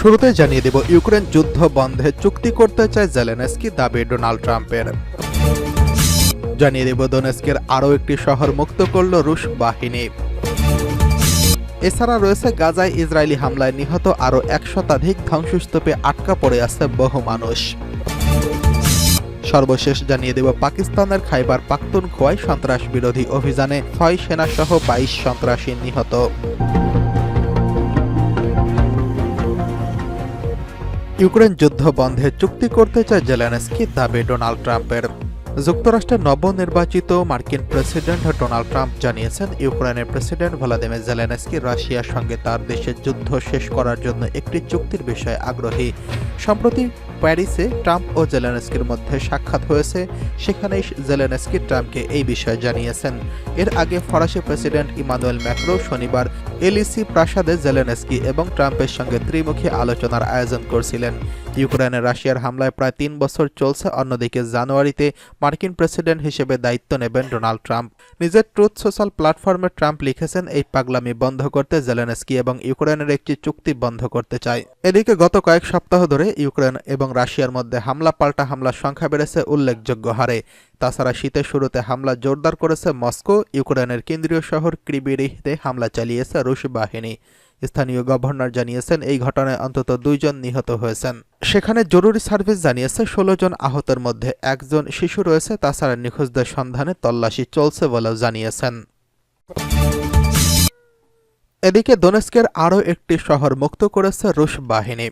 শুরুতে জানিয়ে দেব, ইউক্রেন যুদ্ধ বন্ধে চুক্তি করতে চায় জেলেনস্কি, দাবি ডোনাল্ড ট্রাম্পের। জানিয়ে দেব দোনেস্কের আরও একটি শহর মুক্ত করল রুশ বাহিনী। এছাড়া রয়েছে গাজায় ইসরায়েলি হামলায় নিহত আরও এক শতাধিক ধ্বংসস্তূপে আটকা পড়ে আছে বহু মানুষ। সর্বশেষ জানিয়ে দেব, পাকিস্তানের খাইবার পাক্তুন খোয়াই সন্ত্রাস বিরোধী অভিযানে ছয় সেনাসহ বাইশ সন্ত্রাসী নিহত। ইউক্রেন যুদ্ধ বন্ধে চুক্তি করতে চায় জেলেনস্কি, দাবি ডোনাল্ড ট্রাম্পের। যুক্তরাষ্ট্রের নবনির্বাচিত মার্কিন প্রেসিডেন্ট ডোনাল্ড ট্রাম্প জানিয়েছেন ইউক্রেনের প্রেসিডেন্ট ভ্লাদিমির জেলেনস্কি রাশিয়ার সঙ্গে তার দেশের যুদ্ধ শেষ করার জন্য একটি চুক্তির বিষয়ে আগ্রহী। সম্প্রতি প্যারিসে ট্রাম্প ও জেলেনস্কির মধ্যে সাক্ষাৎ হয়েছে, সেখানেই জেলেনস্কি ট্রাম্পকে এই বিষয়ে জানিয়েছেন। এর আগে ফরাসি প্রেসিডেন্ট ইমানুয়েল ম্যাক্রো শনিবার এলিসি প্রাসাদে জেলেনস্কি এবং ট্রাম্পের সঙ্গে ত্রিমুখী আলোচনার আয়োজন করছিলেন। ইউক্রেনে রাশিয়ার হামলায় প্রায় তিন বছর চলছে, অন্যদিকে জানুয়ারিতে মার্কিন প্রেসিডেন্ট হিসেবে দায়িত্ব নেবেন ডোনাল্ড ট্রাম্প। নিজের ট্রুথ সোশ্যাল প্ল্যাটফর্মে ট্রাম্প লিখেছেন, এই পাগলামি বন্ধ করতে জেলেনস্কি এবং ইউক্রেনের একটি চুক্তি বন্ধ করতে চায় এদিকে গত কয়েক সপ্তাহ ধরে ইউক্রেন এবং রাশিয়ার মধ্যে হামলা পাল্টা হামলার সংখ্যা বেড়েছে উল্লেখযোগ্য হারে। তাছাড়া শীতের শুরুতে হামলা জোরদার করেছে মস্কো, ইউক্রেনের কেন্দ্রীয় শহর ক্রিবিরিতে হামলা চালিয়েছে রুশ বাহিনী। স্থানীয় গভর্নর জানিয়েছেন, এই ঘটনায় অন্তত দুইজন নিহত হয়েছেন। সেখানে জরুরি সার্ভিস জানিয়েছে, ষোলো জন আহতের মধ্যে একজন শিশু রয়েছে, তাছাড়া নিখোঁজদের সন্ধানে তল্লাশি চলছে বলেও জানিয়েছেন। এদিকে দোনেস্কের আরও একটি শহর মুক্ত করেছে রুশ বাহিনী।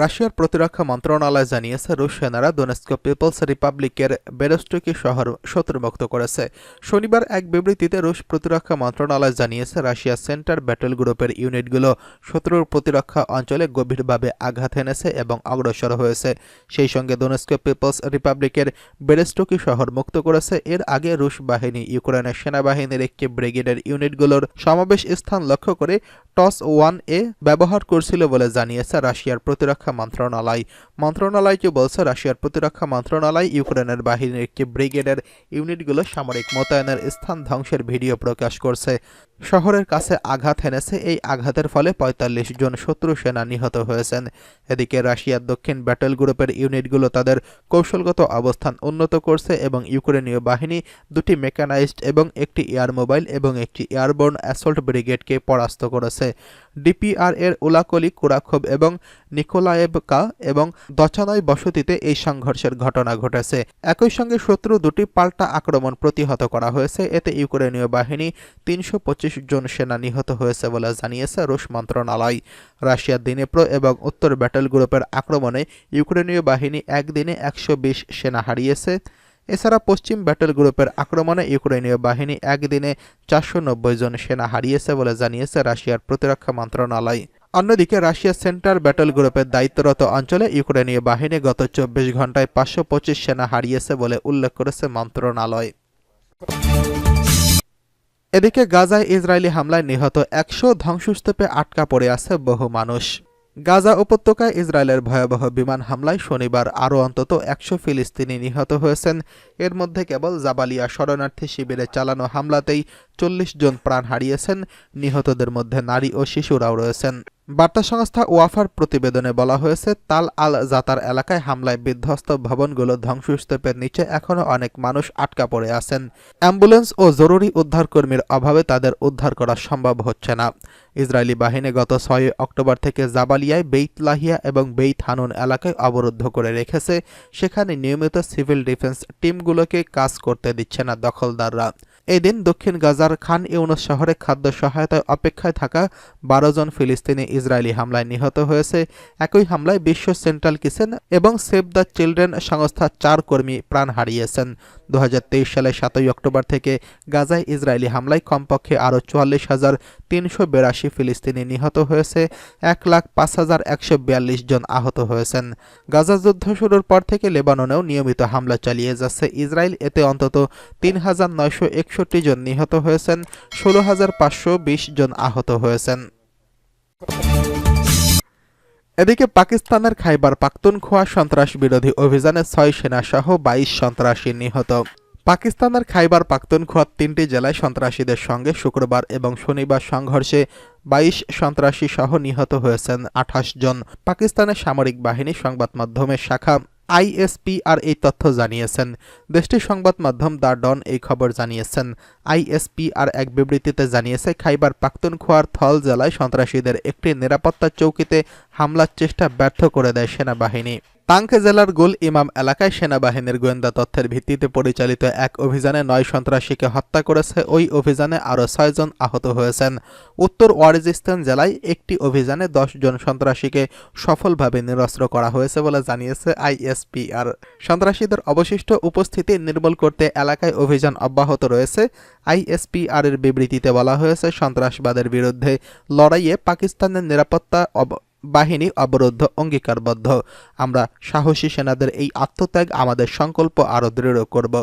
রাশিয়ার প্রতিরক্ষা মন্ত্রণালয় জানিয়েছে, রুশ সেনারা দোনেস্ক পিপলস রিপাবলিকের বেরস্টকি শহর শত্রুমুক্ত করেছে। শনিবার এক বিবৃতিতে রুশ প্রতিরক্ষা মন্ত্রণালয় জানিয়েছে রাশিয়া সেন্টার ব্যাটেল গ্রুপের ইউনিটগুলো শত্রুর প্রতিরক্ষা অঞ্চলে গভীরভাবে আঘাত এনেছে এবং অগ্রসর হয়েছে। সেই সঙ্গে দোনেস্ক পিপলস রিপাবলিকের বেরেস্টকি শহর মুক্ত করেছে। এর আগে রুশ বাহিনী, ইউক্রেনের সেনাবাহিনীর একটি ব্রিগেডের ইউনিটগুলোর সমাবেশ স্থান লক্ষ্য করে টস ওয়ান এ ব্যবহার করছিল বলে জানিয়েছে, রাশিয়ার প্রতিরক্ষা মন্ত্রণালয়। মন্ত্রণালয়টি বলছে রাশিয়ার প্রতিরক্ষা মন্ত্রণালয়, ইউক্রেনের বাহিনীর একটি ব্রিগেডের ইউনিটগুলো সামরিক মোতায়েনের স্থান ধ্বংসের ভিডিও প্রকাশ করছে। শহরের কাছে আঘাত হেনেছে, এই আঘাতের ফলে পঁয়তাল্লিশ জন শত্রু সেনা নিহত হয়েছেন। এদিকে রাশিয়ার দক্ষিণ ব্যাটেল গ্রুপের ইউনিটগুলো তাদের কৌশলগত অবস্থান উন্নত করছে এবং ইউক্রেনীয় বাহিনী দুটি মেকানাইজড এবং একটি এয়ার মোবাইল এবং একটি এয়ারবোর্ন অ্যাসল্ট ব্রিগেডকে পরাস্ত করেছে। ডিপিআর এর উলাকলি কুরাখোভ এবং নিকোলায়েভকা এবং দচানয় বসতিতে এই সংঘর্ষের ঘটনা ঘটেছে। একই সঙ্গে শত্রু দুটি পাল্টা আক্রমণ প্রতিহত করা হয়েছে। এতে ইউক্রেনীয় বাহিনী তিনশো পঁচিশ জন সেনা নিহত হয়েছে বলে জানিয়েছে রুশ মন্ত্রণালয়। রাশিয়ার দিনেপ্রো এবং উত্তর ব্যাটেল গ্রুপের আক্রমণে ইউক্রেনীয় বাহিনী একদিনে একশো বিশ সেনা হারিয়েছে। এছাড়া পশ্চিম ব্যাটেল গ্রুপের আক্রমণে ইউক্রেনীয় বাহিনী একদিনে চারশো নব্বই জন সেনা হারিয়েছে বলে জানিয়েছে রাশিয়ার প্রতিরক্ষা মন্ত্রণালয়। অন্যদিকে রাশিয়া সেন্টার ব্যাটেল গ্রুপের দায়িত্বরত অঞ্চলে ইউক্রেনীয় বাহিনী গত চব্বিশ ঘন্টায় পাঁচশো পঁচিশ সেনা হারিয়েছে বলে উল্লেখ করেছে মন্ত্রণালয়। এদিকে গাজায় ইসরায়েলি হামলায় নিহত একশো ধ্বংসস্তূপে আটকা পড়ে আছে বহু মানুষ। গাজা উপত্যকায় ইসরায়েলের ভয়াবহ বিমান হামলায় শনিবার আরও অন্তত একশো ফিলিস্তিনি নিহত হয়েছেন। এর মধ্যে কেবল জাবালিয়া শরণার্থী শিবিরে চালানো হামলাতেই চল্লিশ জন প্রাণ হারিয়েছেন, নিহতদের মধ্যে নারী ও শিশুরাও রয়েছেন। বার্তা সংস্থা ওয়াফার প্রতিবেদনে বলা হয়েছে, তাল আল জাতার এলাকায় হামলায় বিধ্বস্ত ভবনগুলো ধ্বংসস্তূপের নিচে এখনও অনেক মানুষ আটকা পড়ে আছেন। অ্যাম্বুলেন্স ও জরুরি উদ্ধারকর্মীর অভাবে তাদের উদ্ধার করা সম্ভব হচ্ছে না। ইসরায়েলি বাহিনী গত ছয় অক্টোবর থেকে জাবালিয়ায় বেইত লাহিয়া এবং বেইত হানুন এলাকায় অবরুদ্ধ করে রেখেছে। সেখানে নিয়মিত সিভিল ডিফেন্স টিমগুলোকে কাজ করতে দিচ্ছে না দখলদাররা। এদিন দক্ষিণ গাজার খান ইউনুস শহরে খাদ্য সহায়তায় অপেক্ষায় থাকা বারো জন ফিলিস্তিনি ইসরায়েলি হামলায় নিহত হয়েছে। একই হামলায় বিশ্ব সেন্ট্রাল কিচেন এবং সেভ দ্য চিলড্রেন সংস্থার চার কর্মী প্রাণ হারিয়েছেন। দু সালের সাতই অক্টোবর থেকে গাজায় ইসরায়েলি হামলায় কমপক্ষে আরও চুয়াল্লিশ হাজার তিনশো বিরাশি ফিলিস্তিনি নিহত হয়েছে। এক লাখ পাঁচ হাজার একশো বিয়াল্লিশ জন আহত হয়েছেন। গাজা যুদ্ধ শুরুর পর থেকে লেবাননেও নিয়মিত হামলা চালিয়ে যাচ্ছে। ইসরায়েল এতে অন্তত তিন হাজার নয়শো এক একষট্টি জন নিহত হয়েছেন, ষোলো হাজার জন আহত হয়েছেন। এদিকে পাকিস্তানের খাইবার পাখতুনখোয়া সন্ত্রাস বিরোধী অভিযানে ছয় সেনা সহ বাইশ সন্ত্রাসী নিহত। পাকিস্তানের খাইবার পাখতুনখোয়ার তিনটি জেলায় সন্ত্রাসীদের সঙ্গে শুক্রবার এবং শনিবার সংঘর্ষে বাইশ সন্ত্রাসী সহ নিহত হয়েছেন আঠাশ জন। পাকিস্তানের সামরিক বাহিনী সংবাদ মাধ্যমের শাখা আইএসপিআর এই তথ্য জানিয়েছেন। দেশটির সংবাদ মাধ্যম দ্য ডন এই খবর জানিয়েছেন। আইএসপি আর এক বিবৃতিতে জানিয়েছে, খাইবার পাখতুনখোয়ার থল জেলায় সন্ত্রাসীদের একটি নিরাপত্তা চৌকিতে হামলার চেষ্টা ব্যর্থ করে দেয় সেনাবাহিনী। তাঙ্ক জেলার গুল ইমাম এলাকায় সেনাবাহিনীর গোয়েন্দা তথ্যের ভিত্তিতে পরিচালিত এক অভিযানে নয় সন্ত্রাসীকে হত্যা করেছে। ওই অভিযানে আরও ছয়জন আহত হয়েছেন। উত্তর ওয়ারিজিস্তান জেলায় একটি অভিযানে জন সন্ত্রাসীকে সফলভাবে নিরস্ত্র করা হয়েছে বলে জানিয়েছে আইএসপিআর। সন্ত্রাসীদের অবশিষ্ট উপস্থিতি নির্মূল করতে এলাকায় অভিযান অব্যাহত রয়েছে। আইএসপিআর এর বিবৃতিতে বলা হয়েছে, সন্ত্রাসবাদের বিরুদ্ধে লড়াইয়ে পাকিস্তানের নিরাপত্তা বাহিনী অবরুদ্ধ, অঙ্গীকারবদ্ধ। আমরা সাহসী সেনাদের এই আত্মত্যাগ আমাদের সংকল্প আরও দৃঢ় করব।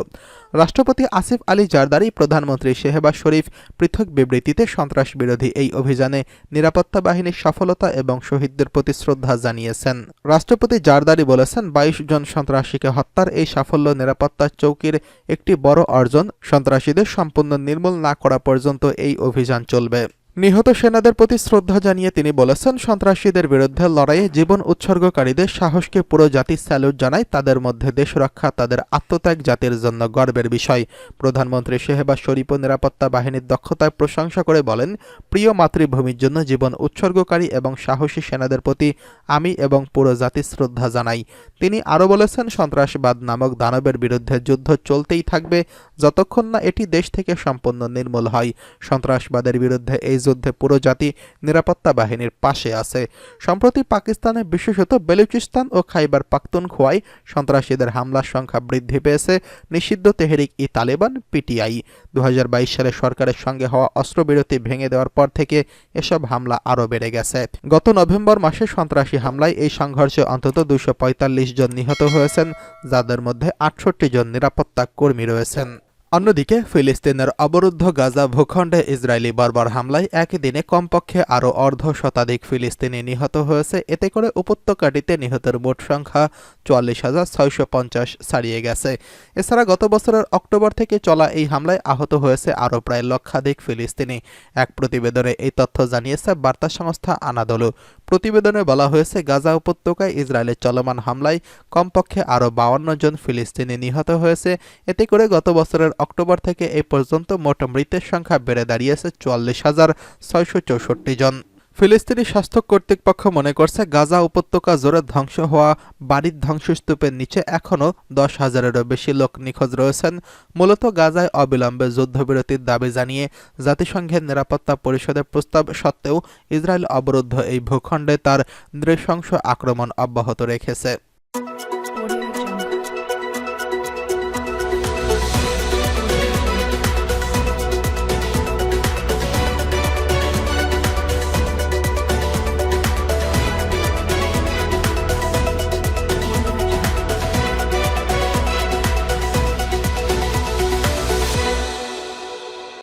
রাষ্ট্রপতি আসিফ আলী জারদারি, প্রধানমন্ত্রী শেহবাজ শরীফ পৃথক বিবৃতিতে সন্ত্রাস বিরোধী এই অভিযানে নিরাপত্তা বাহিনীর সফলতা এবং শহীদদের প্রতি শ্রদ্ধা জানিয়েছেন। রাষ্ট্রপতি জারদারি বলেছেন, বাইশ জন সন্ত্রাসীকে হত্যার এই সাফল্য নিরাপত্তা চৌকির একটি বড় অর্জন। সন্ত্রাসীদের সম্পূর্ণ নির্মূল না করা পর্যন্ত এই অভিযান চলবে। নিহত সেনাদের প্রতি শ্রদ্ধা জানিয়ে তিনি বলেছেন, সন্ত্রাসীদের বিরুদ্ধে লড়াইয়ে জীবন উৎসর্গকারীদের সাহসকে পুরো জাতি স্যালুট জানায়। তাদের মধ্যে দেশ রক্ষা তাদের আত্মত্যাগ জাতির জন্য গর্বের বিষয়। প্রধানমন্ত্রী শেহবাজ শরীফ নিরাপত্তা বাহিনীর দক্ষতায় প্রশংসা করে বলেন, প্রিয় মাতৃভূমির জন্য জীবন উৎসর্গকারী এবং সাহসী সেনাদের প্রতি আমি এবং পুরো জাতি শ্রদ্ধা জানাই। তিনি আরও বলেছেন, সন্ত্রাসবাদ নামক দানবের বিরুদ্ধে যুদ্ধ চলতেই থাকবে, যতক্ষণ না এটি দেশ থেকে সম্পূর্ণ নির্মূল হয়। সন্ত্রাসবাদের বিরুদ্ধে এই যুদ্ধে পুরো জাতি নিরাপত্তা বাহিনীর পাশে আছে। সম্প্রতি পাকিস্তানে বিশেষত বেলুচিস্তান ও খাইবার পাখতুনখোয়ায় সন্ত্রাসীদের হামলার সংখ্যা বৃদ্ধি পেয়েছে, নিষিদ্ধ তেহরিক ই তালেবান, পিটিআই। দু সালে সরকারের সঙ্গে হওয়া অস্ত্রবিরতি ভেঙে দেওয়ার পর থেকে এসব হামলা আরও বেড়ে গেছে। গত নভেম্বর মাসে সন্ত্রাসী হামলায় এই সংঘর্ষে অন্তত দুশো জন নিহত হয়েছেন, যাদের মধ্যে আটষট্টি জন নিরাপত্তা কর্মী রয়েছেন। অন্যদিকে, ফিলিস্তিনের অবরুদ্ধ গাজা ভূখণ্ডে ইসরায়েলি বারবার হামলায় একই দিনে কমপক্ষে আরও অর্ধ শতাধিক ফিলিস্তিনি নিহত হয়েছে। এতে করে উপত্যকাটিতে নিহতের মোট সংখ্যা চুয়াল্লিশ হাজার ছয়শো পঞ্চাশ ছাড়িয়ে গেছে। এছাড়া গত বছরের অক্টোবর থেকে চলা এই হামলায় আহত হয়েছে আরও প্রায় লক্ষাধিক ফিলিস্তিনি। এক প্রতিবেদনে এই তথ্য জানিয়েছে বার্তা সংস্থা আনাদলু। প্রতিবেদনে বলা হয়েছে, গাজা উপত্যকায় ইসরায়েলের চলমান হামলায় কমপক্ষে আরও বাউন্ন জন ফিলিস্তিনি নিহত হয়েছে। এতে করে গত বছরের অক্টোবর থেকে এই পর্যন্ত মোট মৃতের সংখ্যা বেড়ে দাঁড়িয়েছে চুয়াল্লিশ হাজার ছয়শো চৌষট্টি জন। ফিলিস্তিনি স্বাস্থ্য কর্তৃপক্ষ মনে করছে গাজা উপত্যকা জোরে ধ্বংস হওয়া বাড়ির ধ্বংসস্তূপের নিচে এখনও দশ হাজারেরও বেশি লোক নিখোঁজ রয়েছেন। মূলত গাজায় অবিলম্বে যুদ্ধবিরতির দাবি জানিয়ে জাতিসংঘের নিরাপত্তা পরিষদের প্রস্তাব সত্ত্বেও ইসরায়েল অবরুদ্ধ এই ভূখণ্ডে তার নৃশংস আক্রমণ অব্যাহত রেখেছে।